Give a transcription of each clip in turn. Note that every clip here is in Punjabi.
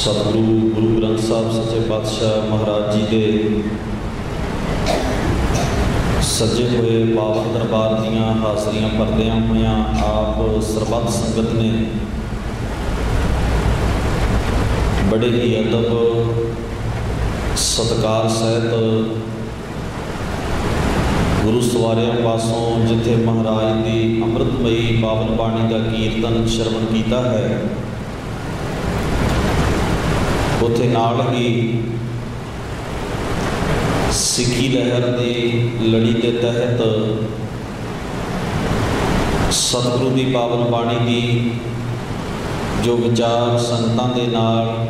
ਸਤਿਗੁਰੂ, ਗੁਰੂ ਗ੍ਰੰਥ ਸਾਹਿਬ, ਸੱਚੇ ਪਾਤਸ਼ਾਹ ਮਹਾਰਾਜ ਜੀ ਦੇ ਸੱਜੇ ਹੋਏ ਪਾਵਨ ਦਰਬਾਰ ਦੀਆਂ ਹਾਜ਼ਰੀਆਂ ਭਰਦਿਆਂ ਹੋਇਆਂ ਆਪ ਸਰਬੱਤ ਸੰਗਤ ਨੇ ਬੜੇ ਹੀ ਅਦਬ ਸਤਕਾਰ ਸਹਿਤ ਗੁਰੂ ਸਵਾਰਿਆਂ ਪਾਸੋਂ ਜਿੱਥੇ ਮਹਾਰਾਜ ਦੀ ਅੰਮ੍ਰਿਤਮਈ ਪਾਵਨ ਬਾਣੀ ਦਾ ਕੀਰਤਨ ਸ਼ਰਵਣ ਕੀਤਾ ਹੈ ਉੱਥੇ ਨਾਲ ਹੀ ਸਿੱਖੀ ਲਹਿਰ ਦੀ ਲੜੀ ਦੇ ਤਹਿਤ ਸਤਿਗੁਰੂ ਦੀ ਪਾਵਨ ਬਾਣੀ ਦੀ ਜੋ ਵਿਚਾਰ ਸੰਗਤਾਂ ਦੇ ਨਾਲ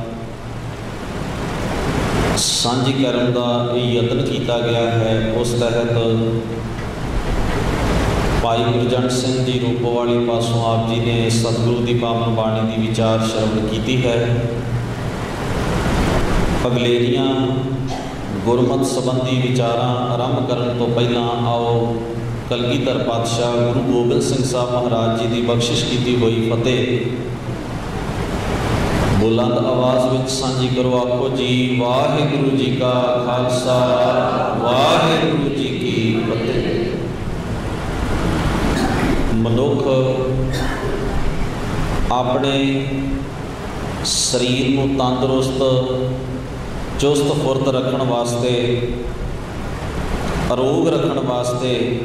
ਸਾਂਝੀ ਕਰਨ ਦਾ ਇਹ ਯਤਨ ਕੀਤਾ ਗਿਆ ਹੈ, ਉਸ ਤਹਿਤ ਭਾਈ ਗੁਰਜੰਟ ਸਿੰਘ ਜੀ ਰੂਪਵਾਲੀ ਪਾਸੋਂ ਆਪ ਜੀ ਨੇ ਸਤਿਗੁਰੂ ਦੀ ਪਾਵਨ ਬਾਣੀ ਦੀ ਵਿਚਾਰ ਸ਼ਰਵਣ ਕੀਤੀ ਹੈ। ਅਗਲੇਰੀਆਂ ਗੁਰਮਤ ਸੰਬੰਧੀ ਵਿਚਾਰਾਂ ਆਰੰਭ ਕਰਨ ਤੋਂ ਪਹਿਲਾਂ ਆਓ, ਕਲਗੀਧਰ ਪਾਤਸ਼ਾਹ ਗੁਰੂ ਗੋਬਿੰਦ ਸਿੰਘ ਸਾਹਿਬ ਮਹਾਰਾਜ ਜੀ ਦੀ ਬਖਸ਼ਿਸ਼ ਕੀਤੀ ਹੋਈ ਫਤਿਹ। ਬੁਲੰਦ ਆਵਾਜ਼ ਵਿੱਚ ਸਾਂਝੀ ਕਰੋ, ਆਖੋ ਜੀ, ਵਾਹਿਗੁਰੂ ਜੀ ਕਾ ਖਾਲਸਾ, ਵਾਹਿਗੁਰੂ ਜੀ ਕੀ ਫਤਿਹ। ਮਨੁੱਖ ਆਪਣੇ ਸਰੀਰ ਨੂੰ ਤੰਦਰੁਸਤ ਚੁਸਤ ਫੁਰਤ ਰੱਖਣ ਵਾਸਤੇ, ਅਰੋਗ ਰੱਖਣ ਵਾਸਤੇ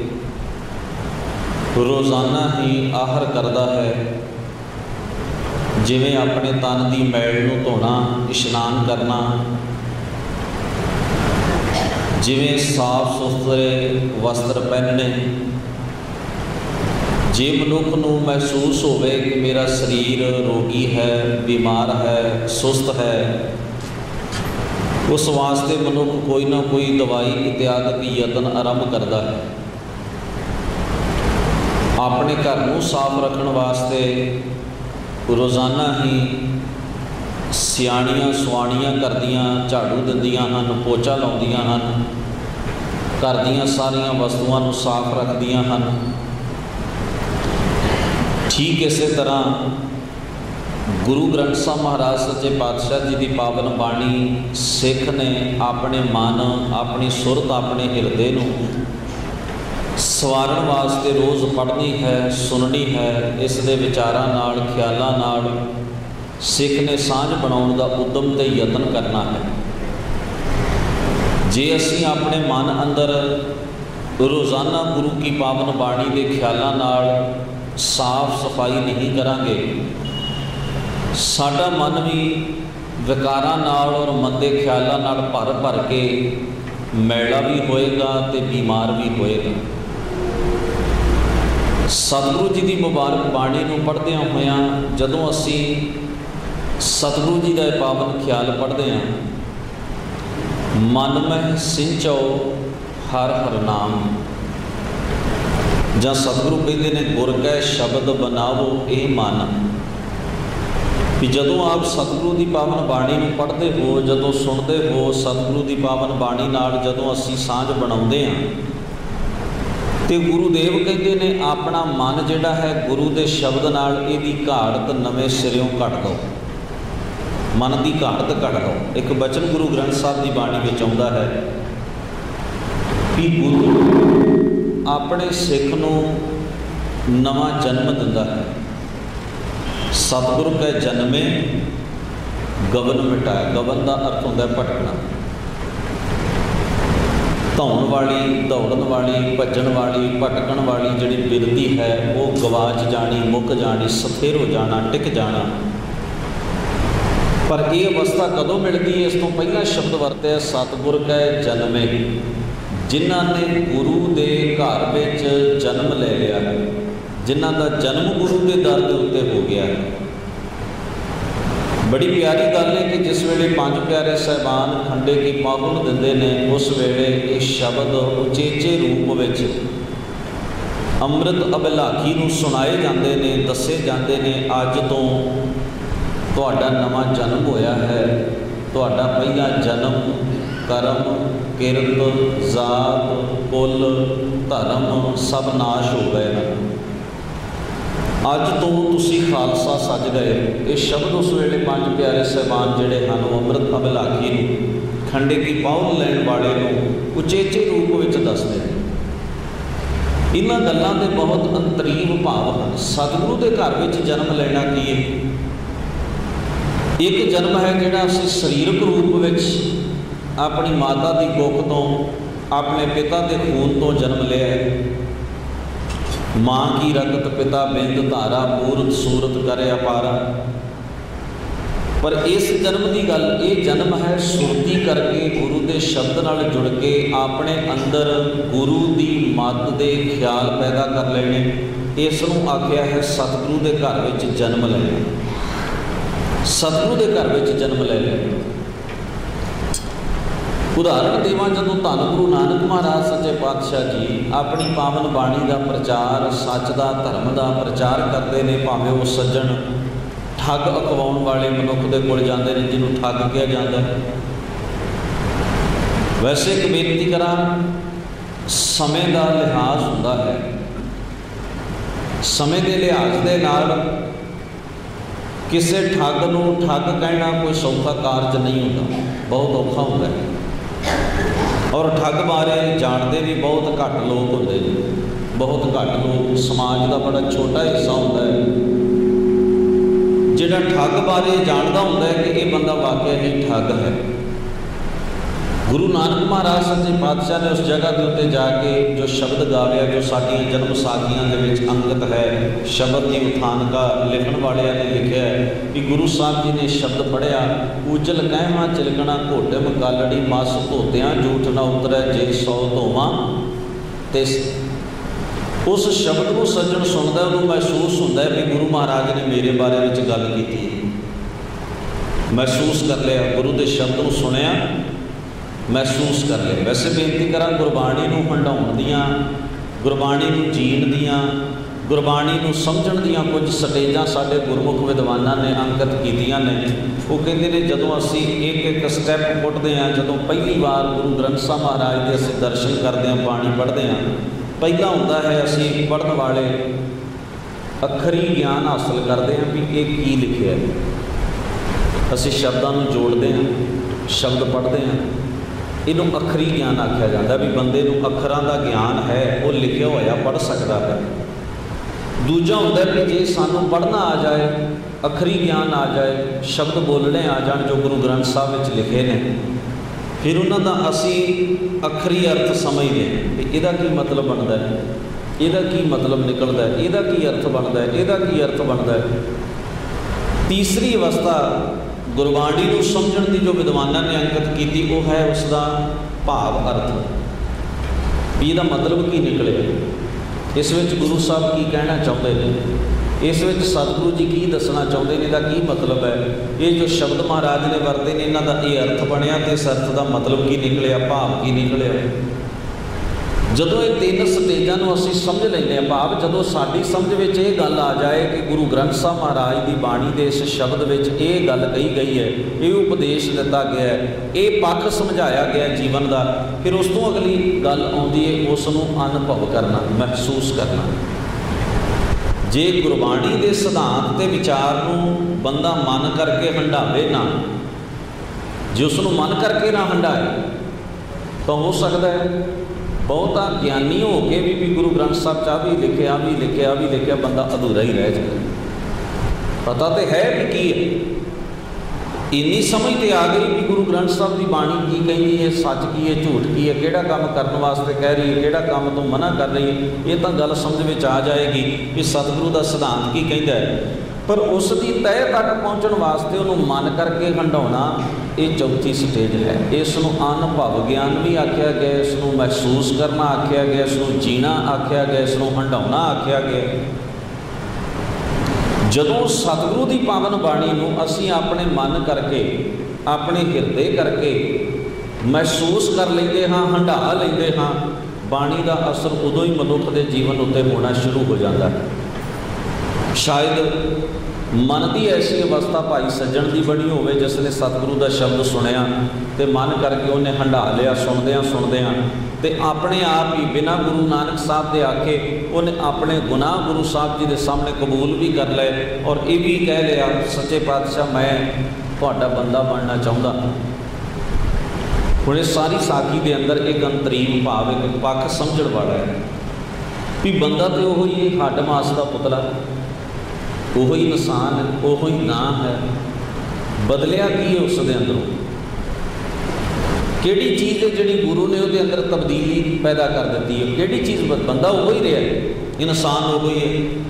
ਰੋਜ਼ਾਨਾ ਹੀ ਆਹਰ ਕਰਦਾ ਹੈ। ਜਿਵੇਂ ਆਪਣੇ ਤਨ ਦੀ ਮੈਲ ਨੂੰ ਧੋਣਾ, ਇਸ਼ਨਾਨ ਕਰਨਾ, ਜਿਵੇਂ ਸਾਫ਼ ਸੁਥਰੇ ਵਸਤਰ ਪਹਿਨਣੇ, ਜੇ ਮਨੁੱਖ ਨੂੰ ਮਹਿਸੂਸ ਹੋਵੇ ਕਿ ਮੇਰਾ ਸਰੀਰ ਰੋਗੀ ਹੈ, ਬਿਮਾਰ ਹੈ, ਸੁਸਤ ਹੈ ਉਸ ਵਾਸਤੇ ਮਨੁੱਖ ਕੋਈ ਨਾ ਕੋਈ ਦਵਾਈ ਇਤਿਆਦਿਕ ਯਤਨ ਆਰੰਭ ਕਰਦਾ ਹੈ। ਆਪਣੇ ਘਰ ਨੂੰ ਸਾਫ਼ ਰੱਖਣ ਵਾਸਤੇ ਰੋਜ਼ਾਨਾ ਹੀ ਸਿਆਣੀਆਂ ਸੁਆਣੀਆਂ ਕਰਦੀਆਂ ਝਾੜੂ ਦਿੰਦੀਆਂ ਹਨ, ਪੋਚਾ ਲਾਉਂਦੀਆਂ ਹਨ, ਘਰ ਦੀਆਂ ਸਾਰੀਆਂ ਵਸਤੂਆਂ ਨੂੰ ਸਾਫ਼ ਰੱਖਦੀਆਂ ਹਨ। ਠੀਕ ਇਸੇ ਤਰ੍ਹਾਂ ਗੁਰੂ ਗ੍ਰੰਥ ਸਾਹਿਬ ਮਹਾਰਾਜ ਸੱਚੇ ਪਾਤਸ਼ਾਹ ਜੀ ਦੀ ਪਾਵਨ ਬਾਣੀ ਸਿੱਖ ਨੇ ਆਪਣੇ ਮਨ, ਆਪਣੀ ਸੁਰਤ, ਆਪਣੇ ਹਿਰਦੇ ਨੂੰ ਸਵਾਰਨ ਵਾਸਤੇ ਰੋਜ਼ ਪੜ੍ਹਨੀ ਹੈ, ਸੁਣਨੀ ਹੈ, ਇਸ ਦੇ ਵਿਚਾਰਾਂ ਨਾਲ, ਖਿਆਲਾਂ ਨਾਲ ਸਿੱਖ ਨੇ ਸਾਂਝ ਬਣਾਉਣ ਦਾ ਉਦਮ ਤੇ ਯਤਨ ਕਰਨਾ ਹੈ। ਜੇ ਅਸੀਂ ਆਪਣੇ ਮਨ ਅੰਦਰ ਰੋਜ਼ਾਨਾ ਗੁਰੂ ਕੀ ਪਾਵਨ ਬਾਣੀ ਦੇ ਖਿਆਲਾਂ ਨਾਲ ਸਾਫ਼ ਸਫ਼ਾਈ ਨਹੀਂ ਕਰਾਂਗੇ ਸਾਡਾ ਮਨ ਵੀ ਵਿਕਾਰਾਂ ਨਾਲ ਔਰ ਮੰਦੇ ਖਿਆਲਾਂ ਨਾਲ ਭਰ ਭਰ ਕੇ ਮੈਲਾ ਵੀ ਹੋਏਗਾ ਤੇ ਬਿਮਾਰ ਵੀ ਹੋਏਗਾ। ਸਤਿਗੁਰੂ ਜੀ ਦੀ ਮੁਬਾਰਕ ਬਾਣੀ ਨੂੰ ਪੜ੍ਹਦਿਆਂ ਹੋਇਆਂ ਜਦੋਂ ਅਸੀਂ ਸਤਿਗੁਰੂ ਜੀ ਦਾ ਪਾਵਨ ਖਿਆਲ ਪੜ੍ਹਦੇ ਹਾਂ, ਮਨ ਮਹਿ ਸਿੰਚੋ ਹਰ ਹਰ ਨਾਮ। ਜਾਂ ਸਤਿਗੁਰੂ ਕਹਿੰਦੇ ਨੇ, ਗੁਰ ਕੈ ਸ਼ਬਦ ਬਣਾਵੋ ਇਹ ਮਨ। ਵੀ ਜਦੋਂ ਆਪ ਸਤਿਗੁਰੂ ਦੀ ਪਾਵਨ ਬਾਣੀ ਨੂੰ ਪੜ੍ਹਦੇ ਹੋ, ਜਦੋਂ ਸੁਣਦੇ ਹੋ ਸਤਿਗੁਰੂ ਦੀ ਪਾਵਨ ਬਾਣੀ ਨਾਲ ਜਦੋਂ ਅਸੀਂ ਸਾਂਝ ਬਣਾਉਂਦੇ ਹਾਂ, ਤੇ ਗੁਰੂ ਦੇਵ ਕਹਿੰਦੇ ਨੇ, ਆਪਣਾ ਮਨ ਜਿਹੜਾ ਹੈ ਗੁਰੂ ਦੇ ਸ਼ਬਦ ਨਾਲ ਇਹਦੀ ਘਾੜਤ ਨਵੇਂ ਸਿਰਿਓਂ ਕੱਢ ਦੋ ਮਨ ਦੀ ਘਾੜਤ ਕੱਢ ਦੋ ਇੱਕ ਬਚਨ ਗੁਰੂ ਗ੍ਰੰਥ ਸਾਹਿਬ ਦੀ ਬਾਣੀ ਵਿੱਚ ਆਉਂਦਾ ਹੈ ਕਿ ਗੁਰੂ ਆਪਣੇ ਸਿੱਖ ਨੂੰ ਨਵਾਂ ਜਨਮ ਦਿੰਦਾ ਹੈ। ਸਤਿਗੁਰ ਕੈ ਜਨਮੇ, ਗਵਨ ਮਿਟਾਇਆ ਗਵਨ ਦਾ ਅਰਥ ਹੁੰਦਾ ਭਟਕਣਾ। ਧੌਣ ਵਾਲੀ, ਦੌੜਨ ਵਾਲੀ, ਭੱਜਣ ਵਾਲੀ, ਭਟਕਣ ਵਾਲੀ ਜਿਹੜੀ ਬਿਰਤੀ ਹੈ, ਉਹ ਗਵਾਚ ਜਾਣੀ, ਮੁੱਕ ਜਾਣੀ, ਸਥਿਰ ਹੋ ਜਾਣਾ, ਟਿਕ ਜਾਣਾ। ਪਰ ਇਹ ਅਵਸਥਾ ਕਦੋਂ ਮਿਲਦੀ ਹੈ? ਇਸ ਤੋਂ ਪਹਿਲਾਂ ਸ਼ਬਦ ਵਰਤਿਆ ਸਤਿਗੁਰ ਕੈ ਜਨਮੇ। ਜਿਨ੍ਹਾਂ ਨੇ ਗੁਰੂ ਦੇ ਘਰ ਵਿੱਚ ਜਿਨ੍ਹਾਂ ਦਾ ਜਨਮ ਗੁਰੂ ਦੇ ਦਰ ਦੇ ਉੱਤੇ ਹੋ ਗਿਆ ਹੈ। ਬੜੀ ਪਿਆਰੀ ਗੱਲ ਹੈ ਕਿ ਜਿਸ ਵੇਲੇ ਪੰਜ ਪਿਆਰੇ ਸਹਿਬਾਨ ਖੰਡੇ ਕੀ ਪਾਵਨ ਦਿੰਦੇ ਨੇ, ਉਸ ਵੇਲੇ ਇਹ ਸ਼ਬਦ ਉਚੇਚੇ ਰੂਪ ਵਿੱਚ ਅੰਮ੍ਰਿਤ ਅਬਲਾਖੀ ਨੂੰ ਸੁਣਾਏ ਜਾਂਦੇ ਨੇ, ਦੱਸੇ ਜਾਂਦੇ ਨੇ, ਅੱਜ ਤੋਂ ਤੁਹਾਡਾ ਨਵਾਂ ਜਨਮ ਹੋਇਆ ਹੈ। ਤੁਹਾਡਾ ਪਹਿਲਾ ਜਨਮ ਕਰਮ, ਕਿਰਤ, ਜ਼ਾਤ, ਕੁਲ, ਧਰਮ ਸਭ ਨਾਸ਼ ਹੋ ਗਏ ਹਨ। ਅੱਜ ਤੋਂ ਤੁਸੀਂ ਖਾਲਸਾ ਸੱਜ ਗਏ ਇਹ ਸ਼ਬਦ ਉਸ ਵੇਲੇ ਪੰਜ ਪਿਆਰੇ ਸਹਿਬਾਨ ਜਿਹੜੇ ਹਨ, ਉਹ ਅੰਮ੍ਰਿਤ ਅਭਿਲਾਖੀ ਨੂੰ ਖੰਡੇ ਕੀ ਪਾਉਲ ਲੈਣ ਵਾਲੇ ਨੂੰ ਉਚੇਚੇ ਰੂਪ ਵਿੱਚ ਦੱਸਦੇ ਨੇ। ਇਹਨਾਂ ਗੱਲਾਂ ਦੇ ਬਹੁਤ ਅੰਤਰੀਮ ਭਾਵ ਹਨ। ਸਤਿਗੁਰੂ ਦੇ ਘਰ ਵਿੱਚ ਜਨਮ ਲੈਣਾ ਕੀ ਹੈ? ਇੱਕ ਜਨਮ ਹੈ ਜਿਹੜਾ ਅਸੀਂ ਸਰੀਰਕ ਰੂਪ ਵਿੱਚ ਆਪਣੀ ਮਾਤਾ ਦੀ ਕੁੱਖ ਤੋਂ, ਆਪਣੇ ਪਿਤਾ ਦੇ ਖੂਨ ਤੋਂ ਜਨਮ ਲਿਆ ਹੈ। ਮਾਂ ਕੀ ਰਗਤ ਪਿਤਾ ਬਿੰਦ ਧਾਰਾ ਪੂਰਤ ਸੂਰਤ ਕਰੇ ਅਪਾਰਾ ਪਰ ਇਸ ਜਨਮ ਦੀ ਗੱਲ, ਇਹ ਜਨਮ ਹੈ ਸੁਰਤੀ ਕਰਕੇ ਗੁਰੂ ਦੇ ਸ਼ਬਦ ਨਾਲ ਜੁੜ ਕੇ ਆਪਣੇ ਅੰਦਰ ਗੁਰੂ ਦੀ ਮੱਤ ਦੇ ਖਿਆਲ ਪੈਦਾ ਕਰ ਲੈਣੇ। ਇਸ ਨੂੰ ਆਖਿਆ ਹੈ ਸਤਿਗੁਰੂ ਦੇ ਘਰ ਵਿੱਚ ਜਨਮ ਲੈਣਾ। ਸਤਿਗੁਰੂ ਦੇ ਘਰ ਵਿੱਚ ਜਨਮ ਲੈ ਲੈਣਾ। ਉਦਾਹਰਣ ਦੇਵਾਂ, ਜਦੋਂ ਧੰਨ ਗੁਰੂ ਨਾਨਕ ਮਹਾਰਾਜ ਸੱਚੇ ਪਾਤਸ਼ਾਹ ਜੀ ਆਪਣੀ ਪਾਵਨ ਬਾਣੀ ਦਾ ਪ੍ਰਚਾਰ, ਸੱਚ ਦਾ, ਧਰਮ ਦਾ ਪ੍ਰਚਾਰ ਕਰਦੇ ਨੇ, ਭਾਵੇਂ ਉਹ ਸੱਜਣ ਠੱਗ ਅਕਵਾਉਣ ਵਾਲੇ ਮਨੁੱਖ ਦੇ ਕੋਲ ਜਾਂਦੇ ਨੇ, ਜਿਹਨੂੰ ਠੱਗ ਕਿਹਾ ਜਾਂਦਾ ਹੈ। ਵੈਸੇ ਇੱਕ ਬੇਨਤੀ ਕਰਾਂ, ਸਮੇਂ ਦਾ ਲਿਹਾਜ਼ ਹੁੰਦਾ ਹੈ। ਸਮੇਂ ਦੇ ਲਿਹਾਜ਼ ਦੇ ਨਾਲ ਕਿਸੇ ਠੱਗ ਨੂੰ ਠੱਗ ਕਹਿਣਾ ਕੋਈ ਸੌਖਾ ਕਾਰਜ ਨਹੀਂ ਹੁੰਦਾ। ਬਹੁਤ ਔਖਾ ਹੁੰਦਾ ਹੈ। ਔਰ ਠੱਗ ਬਾਰੇ ਜਾਣਦੇ ਵੀ ਬਹੁਤ ਘੱਟ ਲੋਕ ਹੁੰਦੇ ਨੇ। ਬਹੁਤ ਘੱਟ ਲੋਕ। ਸਮਾਜ ਦਾ ਬੜਾ ਛੋਟਾ ਹਿੱਸਾ ਹੁੰਦਾ ਹੈ। ਜਿਹੜਾ ਠੱਗ ਬਾਰੇ ਜਾਣਦਾ ਹੁੰਦਾ ਹੈ ਕਿ ਇਹ ਬੰਦਾ ਵਾਕਿਆ ਹੀ ਠੱਗ ਹੈ। ਗੁਰੂ ਨਾਨਕ ਮਹਾਰਾਜ ਸੱਚੇ ਪਾਤਸ਼ਾਹ ਨੇ ਉਸ ਜਗ੍ਹਾ ਦੇ ਉੱਤੇ ਜਾ ਕੇ ਜੋ ਸ਼ਬਦ ਗਾਵਿਆ ਜੋ ਸਾਡੀਆਂ ਜਨਮ ਸਾਖੀਆਂ ਦੇ ਵਿੱਚ ਅੰਗਤ ਹੈ, ਸ਼ਬਦ ਦੀ ਉਥਾਨਕਾ ਲਿਖਣ ਵਾਲਿਆਂ ਨੇ ਲਿਖਿਆ ਹੈ ਕਿ ਗੁਰੂ ਸਾਹਿਬ ਜੀ ਨੇ ਸ਼ਬਦ ਪੜਿਆ ਉਜਲ ਕਹਿਵਾ ਚਿਲਕਣਾ ਘੋਟੇ ਮਕਾਲੜੀ ਮਾਸ ਧੋਤਿਆਂ ਜੂਠ ਨਾ ਉਤਰੈ ਜੇ ਸੌ ਧੋਵਾਂ। ਤੇ ਉਸ ਸ਼ਬਦ ਨੂੰ ਸੱਜਣ ਸੁਣਦਾ ਉਹਨੂੰ ਮਹਿਸੂਸ ਹੁੰਦਾ ਹੈ ਕਿ ਗੁਰੂ ਮਹਾਰਾਜ ਨੇ ਮੇਰੇ ਬਾਰੇ ਵਿੱਚ ਗੱਲ ਕੀਤੀ ਮਹਿਸੂਸ ਕਰ ਲਿਆ, ਗੁਰੂ ਦੇ ਸ਼ਬਦ ਨੂੰ ਸੁਣਿਆ ਮਹਿਸੂਸ ਕਰ ਲਿਆ ਵੈਸੇ ਬੇਨਤੀ ਕਰਾਂ, ਗੁਰਬਾਣੀ ਨੂੰ ਹੰਡਾਉਣ ਦੀਆਂ, ਗੁਰਬਾਣੀ ਨੂੰ ਜੀਣ ਦੀਆਂ, ਗੁਰਬਾਣੀ ਨੂੰ ਸਮਝਣ ਦੀਆਂ ਕੁਝ ਸਟੇਜਾਂ ਸਾਡੇ ਗੁਰਮੁਖ ਵਿਦਵਾਨਾਂ ਨੇ ਅੰਕਿਤ ਕੀਤੀਆਂ ਨੇ। ਉਹ ਕਹਿੰਦੇ ਨੇ, ਜਦੋਂ ਅਸੀਂ ਇੱਕ ਇੱਕ ਸਟੈਪ ਪੁੱਟਦੇ ਹਾਂ, ਜਦੋਂ ਪਹਿਲੀ ਵਾਰ ਗੁਰੂ ਗ੍ਰੰਥ ਸਾਹਿਬ ਮਹਾਰਾਜ ਦੇ ਅਸੀਂ ਦਰਸ਼ਨ ਕਰਦੇ ਹਾਂ, ਬਾਣੀ ਪੜ੍ਹਦੇ ਹਾਂ, ਪਹਿਲਾਂ ਹੁੰਦਾ ਹੈ ਅਸੀਂ ਪੜ੍ਹਨ ਵਾਲੇ ਅੱਖਰੀ ਗਿਆਨ ਹਾਸਲ ਕਰਦੇ ਹਾਂ ਵੀ ਇਹ ਕੀ ਲਿਖਿਆ ਹੈ। ਅਸੀਂ ਸ਼ਬਦਾਂ ਨੂੰ ਜੋੜਦੇ ਹਾਂ, ਸ਼ਬਦ ਪੜ੍ਹਦੇ ਹਾਂ। ਇਹਨੂੰ ਅੱਖਰੀ ਗਿਆਨ ਆਖਿਆ ਜਾਂਦਾ ਵੀ ਬੰਦੇ ਨੂੰ ਅੱਖਰਾਂ ਦਾ ਗਿਆਨ ਹੈ, ਉਹ ਲਿਖਿਆ ਹੋਇਆ ਪੜ੍ਹ ਸਕਦਾ ਹੈ। ਦੂਜਾ ਹੁੰਦਾ ਕਿ ਜੇ ਸਾਨੂੰ ਪੜ੍ਹਨਾ ਆ ਜਾਏ, ਅੱਖਰੀ ਗਿਆਨ ਆ ਜਾਏ, ਸ਼ਬਦ ਬੋਲਣੇ ਆ ਜਾਣ ਜੋ ਗੁਰੂ ਗ੍ਰੰਥ ਸਾਹਿਬ ਵਿੱਚ ਲਿਖੇ ਨੇ, ਫਿਰ ਉਹਨਾਂ ਦਾ ਅਸੀਂ ਅੱਖਰੀ ਅਰਥ ਸਮਝਦੇ ਹਾਂ ਵੀ ਇਹਦਾ ਕੀ ਮਤਲਬ ਬਣਦਾ ਹੈ, ਇਹਦਾ ਕੀ ਮਤਲਬ ਨਿਕਲਦਾ ਹੈ, ਇਹਦਾ ਕੀ ਅਰਥ ਬਣਦਾ ਹੈ, ਇਹਦਾ ਕੀ ਅਰਥ ਬਣਦਾ ਹੈ। ਤੀਸਰੀ ਅਵਸਥਾ ਗੁਰਬਾਣੀ ਨੂੰ ਸਮਝਣ ਦੀ ਜੋ ਵਿਦਵਾਨਾਂ ਨੇ ਅੰਕਿਤ ਕੀਤੀ, ਉਹ ਹੈ ਉਸ ਦਾ ਭਾਵ ਅਰਥ। ਵੀ ਇਹਦਾ ਮਤਲਬ ਕੀ ਨਿਕਲਿਆ? ਇਸ ਵਿੱਚ ਗੁਰੂ ਸਾਹਿਬ ਕੀ ਕਹਿਣਾ ਚਾਹੁੰਦੇ ਨੇ? ਇਸ ਵਿੱਚ ਸਤਿਗੁਰੂ ਜੀ ਕੀ ਦੱਸਣਾ ਚਾਹੁੰਦੇ ਨੇ? ਦਾ ਕੀ ਮਤਲਬ ਹੈ? ਇਹ ਜੋ ਸ਼ਬਦ ਮਹਾਰਾਜ ਨੇ ਵਰਤੇ ਨੇ, ਇਹਨਾਂ ਦਾ ਇਹ ਅਰਥ ਬਣਿਆ ਤੇ ਇਸ ਅਰਥ ਦਾ ਮਤਲਬ ਕੀ ਨਿਕਲਿਆ, ਭਾਵ ਕੀ ਨਿਕਲਿਆ? ਜਦੋਂ ਇਹ ਤਿੰਨ ਸਟੇਜਾਂ ਨੂੰ ਅਸੀਂ ਸਮਝ ਲੈਂਦੇ ਹਾਂ ਭਾਵ, ਜਦੋਂ ਸਾਡੀ ਸਮਝ ਵਿੱਚ ਇਹ ਗੱਲ ਆ ਜਾਏ ਕਿ ਗੁਰੂ ਗ੍ਰੰਥ ਸਾਹਿਬ ਮਹਾਰਾਜ ਦੀ ਬਾਣੀ ਦੇ ਇਸ ਸ਼ਬਦ ਵਿੱਚ ਇਹ ਗੱਲ ਕਹੀ ਗਈ ਹੈ, ਇਹ ਉਪਦੇਸ਼ ਦਿੱਤਾ ਗਿਆ ਹੈ, ਇਹ ਪੱਖ ਸਮਝਾਇਆ ਗਿਆ ਜੀਵਨ ਦਾ, ਫਿਰ ਉਸ ਤੋਂ ਅਗਲੀ ਗੱਲ ਆਉਂਦੀ ਹੈ ਉਸ ਨੂੰ ਅਨੁਭਵ ਕਰਨਾ, ਮਹਿਸੂਸ ਕਰਨਾ। ਜੇ ਗੁਰਬਾਣੀ ਦੇ ਸਿਧਾਂਤ ਤੇ ਵਿਚਾਰ ਨੂੰ ਬੰਦਾ ਮਨ ਕਰਕੇ ਹੰਡਾਵੇ ਨਾ, ਜੇ ਉਸ ਨੂੰ ਮਨ ਕਰਕੇ ਨਾ ਹੰਡਾਏ ਤਾਂ ਹੋ ਸਕਦਾ ਹੈ ਬਹੁਤਾ ਗਿਆਨੀ ਹੋ ਕੇ ਵੀ ਵੀ ਗੁਰੂ ਗ੍ਰੰਥ ਸਾਹਿਬ 'ਚ ਚਾ ਵੀ ਲਿਖਿਆ ਵੀ ਲਿਖਿਆ ਵੀ ਲਿਖਿਆ, ਬੰਦਾ ਅਧੂਰਾ ਹੀ ਰਹਿ ਜਾਂਦਾ ਪਤਾ ਤੇ ਹੈ ਵੀ ਕੀ ਹੈ। ਇੰਨੀ ਸਮਝ ਤੇ ਆ ਗਈ ਵੀ ਗੁਰੂ ਗ੍ਰੰਥ ਸਾਹਿਬ ਦੀ ਬਾਣੀ ਕੀ ਕਹਿੰਦੀ ਹੈ, ਸੱਚ ਕੀ ਹੈ, ਝੂਠ ਕੀ ਹੈ, ਕਿਹੜਾ ਕੰਮ ਕਰਨ ਵਾਸਤੇ ਕਹਿ ਰਹੀ ਹੈ, ਕਿਹੜਾ ਕੰਮ ਤੋਂ ਮਨਾ ਕਰ ਰਹੀ ਹੈ, ਇਹ ਤਾਂ ਗੱਲ ਸਮਝ ਵਿੱਚ ਆ ਜਾਏਗੀ ਕਿ ਸਤਿਗੁਰੂ ਦਾ ਸਿਧਾਂਤ ਕੀ ਕਹਿੰਦਾ ਹੈ। ਪਰ ਉਸ ਦੀ ਤਹਿ ਤੱਕ ਪਹੁੰਚਣ ਵਾਸਤੇ ਉਹਨੂੰ ਮਨ ਕਰਕੇ ਹੰਡਾਉਣਾ ਇਹ ਚੌਥੀ ਸਟੇਜ ਹੈ। ਇਸ ਨੂੰ ਅਨੁਭਵ ਗਿਆਨ ਵੀ ਆਖਿਆ ਗਿਆ, ਇਸ ਨੂੰ ਮਹਿਸੂਸ ਕਰਨਾ ਆਖਿਆ ਗਿਆ, ਇਸ ਨੂੰ ਜੀਣਾ ਆਖਿਆ ਗਿਆ, ਇਸ ਨੂੰ ਹੰਡਾਉਣਾ ਆਖਿਆ ਗਿਆ। ਜਦੋਂ ਸਤਿਗੁਰੂ ਦੀ ਪਾਵਨ ਬਾਣੀ ਨੂੰ ਅਸੀਂ ਆਪਣੇ ਮਨ ਕਰਕੇ, ਆਪਣੇ ਹਿਰਦੇ ਕਰਕੇ ਮਹਿਸੂਸ ਕਰ ਲੈਂਦੇ ਹਾਂ ਹੰਡਾ ਲੈਂਦੇ ਹਾਂ, ਬਾਣੀ ਦਾ ਅਸਰ ਉਦੋਂ ਹੀ ਮਨੁੱਖ ਦੇ ਜੀਵਨ ਉੱਤੇ ਹੋਣਾ ਸ਼ੁਰੂ ਹੋ ਜਾਂਦਾ ਹੈ। ਸ਼ਾਇਦ ਮਨ ਦੀ ਐਸੀ ਅਵਸਥਾ ਭਾਈ ਸੱਜਣ ਦੀ ਬਣੀ ਹੋਵੇ ਜਿਸ ਨੇ ਸਤਿਗੁਰੂ ਦਾ ਸ਼ਬਦ ਸੁਣਿਆ ਤੇ ਮਨ ਕਰਕੇ ਉਹਨੇ ਹੰਡਾ ਲਿਆ ਸੁਣਦਿਆਂ ਸੁਣਦਿਆਂ ਤੇ ਆਪਣੇ ਆਪ ਹੀ ਬਿਨਾਂ ਗੁਰੂ ਨਾਨਕ ਸਾਹਿਬ ਦੇ ਆਖੇ ਉਹਨੇ ਆਪਣੇ ਗੁਨਾਹ ਗੁਰੂ ਸਾਹਿਬ ਜੀ ਦੇ ਸਾਹਮਣੇ ਕਬੂਲ ਵੀ ਕਰ ਲਏ ਔਰ ਇਹ ਵੀ ਕਹਿ ਲਿਆ, ਸੱਚੇ ਪਾਤਸ਼ਾਹ, ਮੈਂ ਤੁਹਾਡਾ ਬੰਦਾ ਬਣਨਾ ਚਾਹੁੰਦਾ ਹੁਣ ਇਹ ਸਾਰੀ ਸਾਖੀ ਦੇ ਅੰਦਰ ਇੱਕ ਅੰਤਰੀਮ ਭਾਵ, ਇੱਕ ਪੱਖ ਸਮਝਣ ਵਾਲਾ ਹੈ ਵੀ ਬੰਦਾ ਤੇ ਉਹ ਹੀ ਹੈ, ਹੱਡ ਮਾਸ ਦਾ ਪੁਤਲਾ। ਉਹ ਹੀ ਇਨਸਾਨ ਹੈ, ਉਹ ਹੀ ਨਾਂ ਹੈ। ਬਦਲਿਆ ਕੀ ਹੈ ਉਸ ਦੇ ਅੰਦਰੋਂ? ਕਿਹੜੀ ਚੀਜ਼ ਹੈ ਜਿਹੜੀ ਗੁਰੂ ਨੇ ਉਹਦੇ ਅੰਦਰ ਤਬਦੀਲੀ ਪੈਦਾ ਕਰ ਦਿੱਤੀ ਹੈ? ਕਿਹੜੀ ਚੀਜ਼ ਬੰਦਾ ਉਹ ਹੀ ਰਿਹਾ ਹੈ, ਇਨਸਾਨ ਉਹ ਹੀ ਹੈ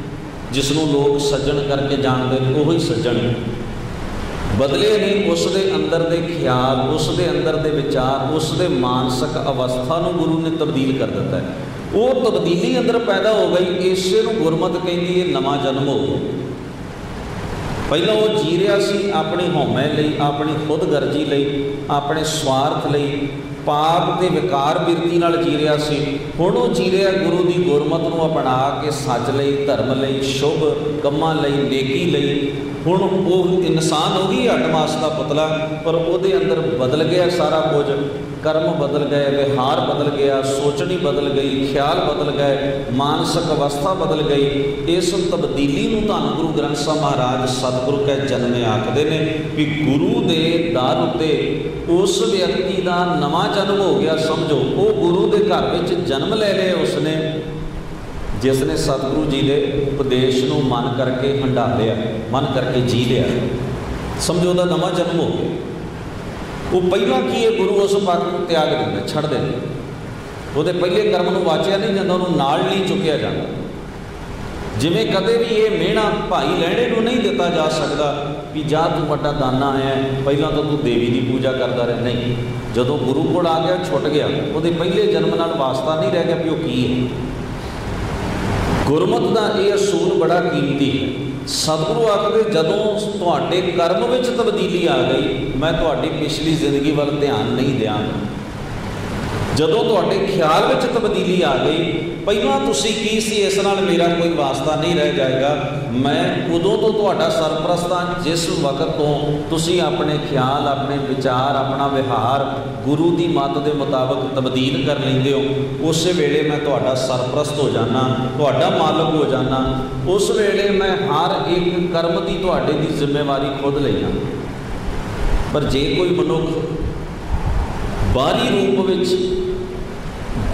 ਜਿਸ ਨੂੰ ਲੋਕ ਸੱਜਣ ਕਰਕੇ ਜਾਣਦੇ ਨੇ, ਉਹ ਹੀ ਸੱਜਣ ਹੈ ਬਦਲੇ ਨਹੀਂ ਉਸ ਦੇ ਅੰਦਰ ਦੇ ਖਿਆਲ ਉਸ ਦੇ ਅੰਦਰ ਦੇ ਵਿਚਾਰ ਉਸ ਦੇ ਮਾਨਸਿਕ ਅਵਸਥਾ ਨੂੰ ਗੁਰੂ ਨੇ ਤਬਦੀਲ ਕਰ ਦਿੱਤਾ ਹੈ। ਉਹ ਤਬਦੀਲੀ ਅੰਦਰ ਪੈਦਾ ਹੋ ਗਈ, ਇਸੇ ਨੂੰ ਗੁਰਮਤ ਕਹਿੰਦੀ ਹੈ ਨਵਾਂ ਜਨਮ ਹੋ ਗਿਆ। ਪਹਿਲਾਂ ਉਹ ਜੀ ਰਿਹਾ ਸੀ ਆਪਣੀ ਹਉਮੈ ਲਈ, ਆਪਣੀ ਖੁਦਗਰਜੀ ਲਈ, ਆਪਣੇ ਸਵਾਰਥ ਲਈ, ਪਾਪ ਤੇ ਵਿਕਾਰ ਬਿਰਤੀ ਨਾਲ ਜੀ ਰਿਹਾ ਸੀ। ਹੁਣ ਉਹ ਜੀ ਰਿਹਾ ਗੁਰੂ ਦੀ ਗੁਰਮਤ ਨੂੰ ਅਪਣਾ ਕੇ ਸੱਚ ਲਈ, ਧਰਮ ਲਈ, ਸ਼ੁਭ ਕੰਮਾਂ ਲਈ, ਨੇਕੀ ਲਈ ਹੁਣ ਉਹ ਇਨਸਾਨ ਹੋ ਗਈ ਹਟਮਾਸ ਦਾ ਪੁਤਲਾ, ਪਰ ਉਹਦੇ ਅੰਦਰ ਬਦਲ ਗਿਆ ਸਾਰਾ ਕੁਝ। ਕਰਮ ਬਦਲ ਗਏ, ਵਿਹਾਰ ਬਦਲ ਗਿਆ, ਸੋਚਣੀ ਬਦਲ ਗਈ, ਖਿਆਲ ਬਦਲ ਗਏ, ਮਾਨਸਿਕ ਅਵਸਥਾ ਬਦਲ ਗਈ। ਇਸ ਤਬਦੀਲੀ ਨੂੰ ਧੰਨ ਗੁਰੂ ਗ੍ਰੰਥ ਸਾਹਿਬ ਮਹਾਰਾਜ ਸਤਿਗੁਰੂ ਕੈ ਜਨਮੇ ਆਖਦੇ ਨੇ ਵੀ ਗੁਰੂ ਦੇ ਦਰ ਉੱਤੇ ਉਸ ਵਿਅਕਤੀ ਦਾ ਨਵਾਂ ਜਨਮ ਹੋ ਗਿਆ, ਸਮਝੋ। ਉਹ ਗੁਰੂ ਦੇ ਘਰ ਵਿੱਚ ਜਨਮ ਲੈ ਲਿਆ ਉਸਨੇ। ਜਿਸ ਨੇ ਸਤਿਗੁਰੂ ਜੀ ਦੇ ਉਪਦੇਸ਼ ਨੂੰ ਮਨ ਕਰਕੇ ਹੰਡਾ ਲਿਆ ਮਨ ਕਰਕੇ ਜੀ ਲਿਆ। ਸਮਝੋ ਦਾ ਨਵਾਂ ਜਨਮ ਹੋ ਗਿਆ। ਉਹ ਪਹਿਲਾਂ ਕੀ ਇਹ ਗੁਰੂ ਉਸ ਪੱਖ ਨੂੰ ਤਿਆਗ ਦਿੰਦਾ, ਛੱਡ ਦਿੰਦਾ? ਉਹਦੇ ਪਹਿਲੇ ਕਰਮ ਨੂੰ ਵਾਚਿਆ ਨਹੀਂ ਜਾਂਦਾ, ਉਹਨੂੰ ਨਾਲ ਨਹੀਂ ਚੁੱਕਿਆ ਜਾਂਦਾ। ਜਿਵੇਂ ਕਦੇ ਵੀ ਇਹ ਮਿਹਣਾ ਭਾਈ ਲੈਣੇ ਨੂੰ ਨਹੀਂ ਦਿੱਤਾ ਜਾ ਸਕਦਾ ਵੀ ਜਾ ਤੂੰ ਵੱਡਾ ਦਾਨਾ ਆਇਆ, ਪਹਿਲਾਂ ਤਾਂ ਤੂੰ ਦੇਵੀ ਦੀ ਪੂਜਾ ਕਰਦਾ ਰਹਿ। ਨਹੀਂ, ਜਦੋਂ ਗੁਰੂ ਕੋਲ ਆ ਗਿਆ, ਛੁੱਟ ਗਿਆ, ਉਹਦੇ ਪਹਿਲੇ ਜਨਮ ਨਾਲ ਵਾਸਤਾ ਨਹੀਂ ਰਹਿ ਗਿਆ ਵੀ ਉਹ ਕੀ ਹੈ? ਗੁਰਮਤ ਦਾ ਇਹ ਅਸੂਲ ਬੜਾ ਕੀਮਤੀ ਹੈ। ਸਤਿਗੁਰੂ ਆਖਦੇ, ਜਦੋਂ ਤੁਹਾਡੇ ਕਰਮ ਵਿੱਚ ਤਬਦੀਲੀ ਆ ਗਈ, ਮੈਂ ਤੁਹਾਡੀ ਪਿਛਲੀ ਜ਼ਿੰਦਗੀ ਵੱਲ ਧਿਆਨ ਨਹੀਂ ਦਿਆਂਗਾ। ਜਦੋਂ ਤੁਹਾਡੇ ਖਿਆਲ ਵਿੱਚ ਤਬਦੀਲੀ ਆ ਗਈ, ਪਹਿਲਾਂ ਤੁਸੀਂ ਕੀ ਸੀ? ਇਸ ਨਾਲ ਮੇਰਾ ਕੋਈ ਵਾਸਤਾ ਨਹੀਂ ਰਹਿ ਜਾਏਗਾ। ਮੈਂ ਉਦੋਂ ਤੋਂ ਤੁਹਾਡਾ ਸਰਪ੍ਰਸਤ ਹਾਂ, ਜਿਸ ਵਕਤ ਤੋਂ ਤੁਸੀਂ ਆਪਣੇ ਖਿਆਲ, ਆਪਣੇ ਵਿਚਾਰ, ਆਪਣਾ ਵਿਹਾਰ ਗੁਰੂ ਦੀ ਮੱਤ ਦੇ ਮੁਤਾਬਕ ਤਬਦੀਲ ਕਰ ਲੈਂਦੇ ਹੋ। ਉਸੇ ਵੇਲੇ ਮੈਂ ਤੁਹਾਡਾ ਸਰਪ੍ਰਸਤ ਹੋ ਜਾਣਾ ਤੁਹਾਡਾ ਮਾਲਕ ਹੋ ਜਾਣਾ ਉਸ ਵੇਲੇ ਮੈਂ ਹਰ ਇੱਕ ਕਰਮ ਦੀ ਤੁਹਾਡੇ ਦੀ ਜ਼ਿੰਮੇਵਾਰੀ ਖੁਦ ਲਈਆਂ ਪਰ ਜੇ ਕੋਈ ਮਨੁੱਖ ਬਾਹਰੀ ਰੂਪ ਵਿੱਚ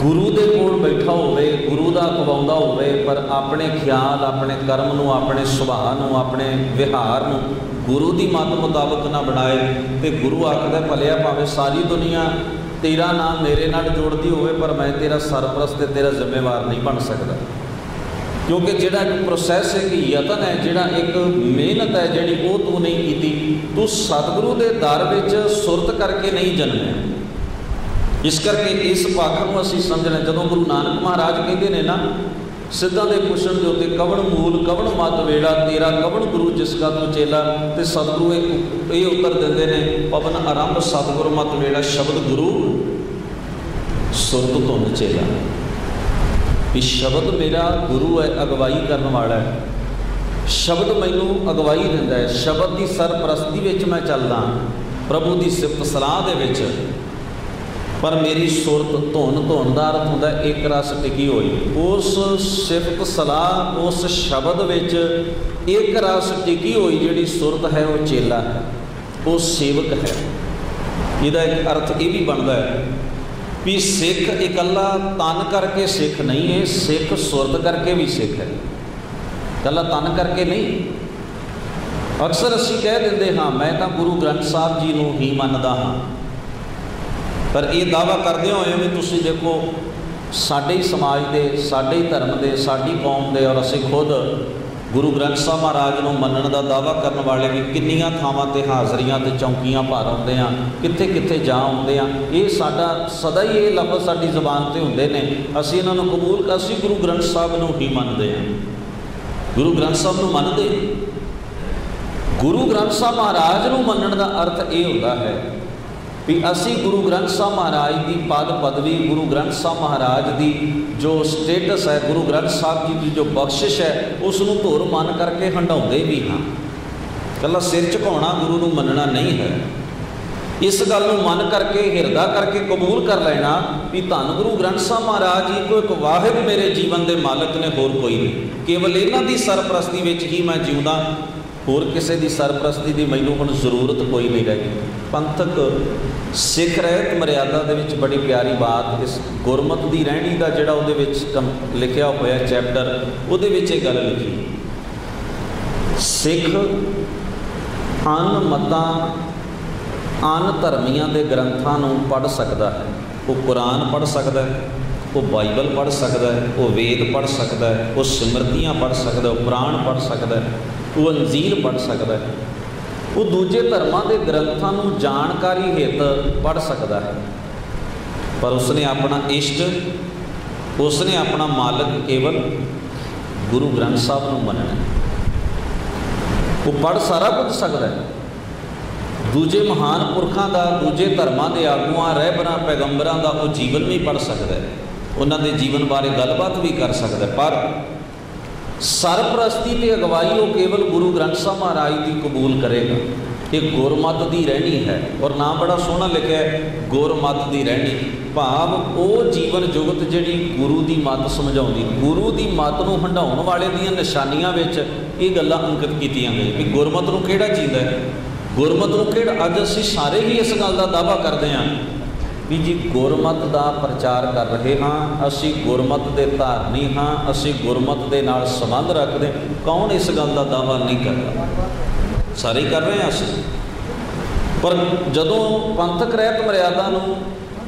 ਗੁਰੂ ਦੇ ਕੋਲ ਬੈਠਾ ਹੋਵੇ, ਗੁਰੂ ਦਾ ਕਵਾਉਂਦਾ ਹੋਵੇ, ਪਰ ਆਪਣੇ ਖਿਆਲ, ਆਪਣੇ ਕਰਮ ਨੂੰ, ਆਪਣੇ ਸੁਭਾਅ ਨੂੰ, ਆਪਣੇ ਵਿਹਾਰ ਨੂੰ ਗੁਰੂ ਦੀ ਮਤ ਮੁਤਾਬਕ ਨਾ ਬਣਾਏ ਤੇ ਗੁਰੂ ਆਖਦਾ, ਭਲਿਆ ਭਾਵੇਂ ਸਾਰੀ ਦੁਨੀਆ ਤੇਰਾ ਨਾਮ ਮੇਰੇ ਨਾਲ ਜੋੜਦੀ ਹੋਵੇ, ਪਰ ਮੈਂ ਤੇਰਾ ਸਰਪ੍ਰਸਤ ਤੇ ਤੇਰਾ ਜ਼ਿੰਮੇਵਾਰ ਨਹੀਂ ਬਣ ਸਕਦਾ। ਕਿਉਂਕਿ ਜਿਹੜਾ ਇੱਕ ਪ੍ਰੋਸੈਸ ਹੈ ਕਿ ਯਤਨ ਹੈ, ਜਿਹੜਾ ਇੱਕ ਮਿਹਨਤ ਹੈ, ਜਿਹੜੀ ਉਹ ਤੂੰ ਨਹੀਂ ਕੀਤੀ, ਤੂੰ ਸਤਿਗੁਰੂ ਦੇ ਦਰ ਵਿੱਚ ਸੁਰਤ ਕਰਕੇ ਨਹੀਂ ਜਨਮਿਆ। ਇਸ ਕਰਕੇ ਇਸ ਪੱਖ ਨੂੰ ਅਸੀਂ ਸਮਝਣਾ, ਜਦੋਂ ਗੁਰੂ ਨਾਨਕ ਮਹਾਰਾਜ ਕਹਿੰਦੇ ਨੇ ਨਾ, ਸਿੱਧਾਂ ਦੇ ਪੁੱਛਣ ਦੇ ਉੱਤੇ ਕਵਣ ਮੂਲ, ਕਵਣ ਮਤ ਵੇੜਾ, ਤੇਰਾ ਕਵਣ ਗੁਰੂ ਜਿਸ ਕਾ ਤੂੰ ਚੇਲਾ, ਤੇ ਸਤਿਗੁਰੂ ਇਹ ਇਹ ਉੱਤਰ ਦਿੰਦੇ ਨੇ, ਪਵਨ ਆਰੰਭ ਸਤਿਗੁਰ ਮਤ ਵੇੜਾ, ਸ਼ਬਦ ਗੁਰੂ ਸੁਰਤ ਤੋਂ ਚੇਲਾ। ਇਹ ਸ਼ਬਦ ਮੇਰਾ ਗੁਰੂ ਹੈ ਅਗਵਾਈ ਕਰਨ ਵਾਲਾ ਹੈ ਸ਼ਬਦ ਮੈਨੂੰ ਅਗਵਾਈ ਦਿੰਦਾ ਹੈ ਸ਼ਬਦ ਦੀ ਸਰਪ੍ਰਸਤੀ ਵਿੱਚ ਮੈਂ ਚੱਲਦਾ। ਪ੍ਰਭੂ ਦੀ ਸਿਫਤ ਸਲਾਹ ਦੇ ਵਿੱਚ ਪਰ ਮੇਰੀ ਸੁਰਤ ਧੁਨ ਧੁਨ ਦਾ ਅਰਥ ਹੁੰਦਾ, ਇੱਕ ਰਸ ਟਿਕੀ ਹੋਈ। ਉਸ ਸਿਫਤ ਸਲਾਹ, ਉਸ ਸ਼ਬਦ ਵਿੱਚ ਇੱਕ ਰਸ ਟਿਕੀ ਹੋਈ ਜਿਹੜੀ ਸੁਰਤ ਹੈ, ਉਹ ਚੇਲਾ ਹੈ। ਉਹ ਸੇਵਕ ਹੈ। ਇਹਦਾ ਇੱਕ ਅਰਥ ਇਹ ਵੀ ਬਣਦਾ ਹੈ ਵੀ ਸਿੱਖ ਇਕੱਲਾ ਤਨ ਕਰਕੇ ਸਿੱਖ ਨਹੀਂ ਹੈ, ਸਿੱਖ ਸੁਰਤ ਕਰਕੇ ਵੀ ਸਿੱਖ ਹੈ। ਇਕੱਲਾ ਤਨ ਕਰਕੇ ਨਹੀਂ। ਅਕਸਰ ਅਸੀਂ ਕਹਿ ਦਿੰਦੇ ਹਾਂ, ਮੈਂ ਤਾਂ ਗੁਰੂ ਗ੍ਰੰਥ ਸਾਹਿਬ ਜੀ ਨੂੰ ਹੀ ਮੰਨਦਾ ਹਾਂ। ਪਰ ਇਹ ਦਾਵਾ ਕਰਦੇ ਹੋਏ ਵੀ ਤੁਸੀਂ ਦੇਖੋ, ਸਾਡੇ ਹੀ ਸਮਾਜ ਦੇ, ਸਾਡੇ ਹੀ ਧਰਮ ਦੇ, ਸਾਡੀ ਕੌਮ ਦੇ ਔਰ ਅਸੀਂ ਖੁਦ ਗੁਰੂ ਗ੍ਰੰਥ ਸਾਹਿਬ ਮਹਾਰਾਜ ਨੂੰ ਮੰਨਣ ਦਾ ਦਾਵਾ ਕਰਨ ਵਾਲੇ ਵੀ ਕਿੰਨੀਆਂ ਥਾਵਾਂ ਤੇ ਹਾਜ਼ਰੀਆਂ ਤੇ ਚੌਂਕੀਆਂ ਭਰ ਆਉਂਦੇ ਆ ਕਿੱਥੇ ਕਿੱਥੇ ਜਾ ਆਉਂਦੇ ਆ। ਇਹ ਸਾਡਾ, ਸਦਾ ਹੀ ਇਹ ਲਫ਼ਜ਼ ਸਾਡੀ ਜ਼ੁਬਾਨ ਤੇ ਹੁੰਦੇ ਨੇ। ਅਸੀਂ ਇਹਨਾਂ ਨੂੰ ਕਬੂਲ ਅਸੀਂ ਗੁਰੂ ਗ੍ਰੰਥ ਸਾਹਿਬ ਨੂੰ ਹੀ ਮੰਨਦੇ ਆ। ਗੁਰੂ ਗ੍ਰੰਥ ਸਾਹਿਬ ਨੂੰ ਮੰਨਦੇ? ਗੁਰੂ ਗ੍ਰੰਥ ਸਾਹਿਬ ਮਹਾਰਾਜ ਨੂੰ ਮੰਨਣ ਦਾ ਅਰਥ ਇਹ ਹੁੰਦਾ ਹੈ ਵੀ ਅਸੀਂ ਗੁਰੂ ਗ੍ਰੰਥ ਸਾਹਿਬ ਮਹਾਰਾਜ ਦੀ ਪਦ ਪਦਵੀ, ਗੁਰੂ ਗ੍ਰੰਥ ਸਾਹਿਬ ਮਹਾਰਾਜ ਦੀ ਜੋ ਸਟੇਟਸ ਹੈ, ਗੁਰੂ ਗ੍ਰੰਥ ਸਾਹਿਬ ਜੀ ਦੀ ਜੋ ਬਖਸ਼ਿਸ਼ ਹੈ ਉਸ ਨੂੰ ਧੁਰ ਮੰਨ ਕਰਕੇ ਹੰਡਾਉਂਦੇ ਵੀ ਹਾਂ। ਕੱਲਾ ਸਿਰ ਝੁਕਾਉਣਾ ਗੁਰੂ ਨੂੰ ਮੰਨਣਾ ਨਹੀਂ ਹੈ। ਇਸ ਗੱਲ ਨੂੰ ਮਨ ਕਰਕੇ, ਹਿਰਦਾ ਕਰਕੇ ਕਬੂਲ ਕਰ ਲੈਣਾ ਵੀ ਧੰਨ ਗੁਰੂ ਗ੍ਰੰਥ ਸਾਹਿਬ ਮਹਾਰਾਜ ਜੀ ਕੋ ਇੱਕ ਵਾਹਿਦ ਮੇਰੇ ਜੀਵਨ ਦੇ ਮਾਲਕ ਨੇ, ਹੋਰ ਕੋਈ ਨਹੀਂ। ਕੇਵਲ ਇਹਨਾਂ ਦੀ ਸਰਪ੍ਰਸਤੀ ਵਿੱਚ ਹੀ ਮੈਂ ਜਿਉਂਦਾ ਹੋਰ ਕਿਸੇ ਦੀ ਸਰਪ੍ਰਸਤੀ ਦੀ ਮੈਨੂੰ ਹੁਣ ਜ਼ਰੂਰਤ ਕੋਈ ਨਹੀਂ ਰਹਿ ਗਈ। ਪੰਥਕ ਸਿੱਖ ਰਹਿਤ ਮਰਿਆਦਾ ਦੇ ਵਿੱਚ ਬੜੀ ਪਿਆਰੀ ਬਾਤ, ਇਸ ਗੁਰਮਤ ਦੀ ਰਹਿਣੀ ਦਾ ਜਿਹੜਾ ਉਹਦੇ ਵਿੱਚ ਲਿਖਿਆ ਹੋਇਆ ਚੈਪਟਰ, ਉਹਦੇ ਵਿੱਚ ਇਹ ਗੱਲ ਲਿਖੀ। ਸਿੱਖ ਅਨ ਮਤਾਂ, ਅਨ ਧਰਮੀਆਂ ਦੇ ਗ੍ਰੰਥਾਂ ਨੂੰ ਪੜ੍ਹ ਸਕਦਾ ਹੈ। ਉਹ ਕੁਰਾਨ ਪੜ੍ਹ ਸਕਦਾ ਹੈ। ਉਹ ਬਾਈਬਲ ਪੜ੍ਹ ਸਕਦਾ ਹੈ, ਉਹ ਵੇਦ ਪੜ੍ਹ ਸਕਦਾ ਹੈ, ਉਹ ਸਿਮਰਤੀਆਂ ਪੜ੍ਹ ਸਕਦਾ ਉਹ ਪੁਰਾਣ ਪੜ੍ਹ ਸਕਦਾ ਹੈ, ਉਹ ਅੰਜੀਲ ਪੜ੍ਹ ਸਕਦਾ ਹੈ। ਉਹ ਦੂਜੇ ਧਰਮਾਂ ਦੇ ਗ੍ਰੰਥਾਂ ਨੂੰ ਜਾਣਕਾਰੀ ਹਿੱਤ ਪੜ੍ਹ ਸਕਦਾ ਹੈ। ਪਰ ਉਸਨੇ ਆਪਣਾ ਇਸ਼ਟ, ਉਸਨੇ ਆਪਣਾ ਮਾਲਕ ਕੇਵਲ ਗੁਰੂ ਗ੍ਰੰਥ ਸਾਹਿਬ ਨੂੰ ਮੰਨਣਾ ਉਹ ਪੜ੍ਹ ਸਾਰਾ ਕੁਝ ਸਕਦਾ ਹੈ। ਦੂਜੇ ਮਹਾਨ ਪੁਰਖਾਂ ਦਾ, ਦੂਜੇ ਧਰਮਾਂ ਦੇ ਆਗੂਆਂ, ਰਹਿਬਰਾਂ, ਪੈਗੰਬਰਾਂ ਦਾ ਉਹ ਜੀਵਨ ਵੀ ਪੜ ਸਕਦਾ ਹੈ। ਉਹਨਾਂ ਦੇ ਜੀਵਨ ਬਾਰੇ ਗੱਲਬਾਤ ਵੀ ਕਰ ਸਕਦਾ ਪਰ ਸਰਪ੍ਰਸਤੀ ਤੇ ਅਗਵਾਈ ਉਹ ਕੇਵਲ ਗੁਰੂ ਗ੍ਰੰਥ ਸਾਹਿਬ ਮਹਾਰਾਜ ਦੀ ਕਬੂਲ ਕਰੇਗਾ। ਇਹ ਗੁਰਮਤ ਦੀ ਰਹਿਣੀ ਹੈ ਔਰ ਨਾਮ ਬੜਾ ਸੋਹਣਾ ਲਿਖਿਆ ਹੈ, ਗੁਰਮਤ ਦੀ ਰਹਿਣੀ। ਭਾਵ ਉਹ ਜੀਵਨ ਜੁਗਤ ਜਿਹੜੀ ਗੁਰੂ ਦੀ ਮੱਤ ਸਮਝਾਉਂਦੀ, ਗੁਰੂ ਦੀ ਮੱਤ ਨੂੰ ਹੰਡਾਉਣ ਵਾਲੇ ਦੀਆਂ ਨਿਸ਼ਾਨੀਆਂ ਵਿੱਚ ਇਹ ਗੱਲਾਂ ਅੰਕਿਤ ਕੀਤੀਆਂ ਗਈਆਂ ਵੀ ਗੁਰਮਤ ਨੂੰ ਕਿਹੜਾ ਜੀਂਦਾ ਹੈ? ਗੁਰਮਤ ਨੂੰ ਕਿਹੜਾ ਅੱਜ ਅਸੀਂ ਸਾਰੇ ਹੀ ਇਸ ਗੱਲ ਦਾ ਦਾਵਾ ਕਰਦੇ ਹਾਂ ਵੀ ਜੀ ਗੁਰਮਤ ਦਾ ਪ੍ਰਚਾਰ ਕਰ ਰਹੇ ਹਾਂ, ਅਸੀਂ ਗੁਰਮਤ ਦੇ ਧਾਰਨੀ ਹਾਂ, ਅਸੀਂ ਗੁਰਮਤ ਦੇ ਨਾਲ ਸੰਬੰਧ ਰੱਖਦੇ ਕੌਣ ਇਸ ਗੱਲ ਦਾ ਦਾਵਾ ਨਹੀਂ ਕਰਦਾ ਸਾਰੇ ਕਰ ਰਹੇ ਹਾਂ ਅਸੀਂ। ਪਰ ਜਦੋਂ ਪੰਥਕ ਰਹਿਤ ਮਰਿਆਦਾ ਨੂੰ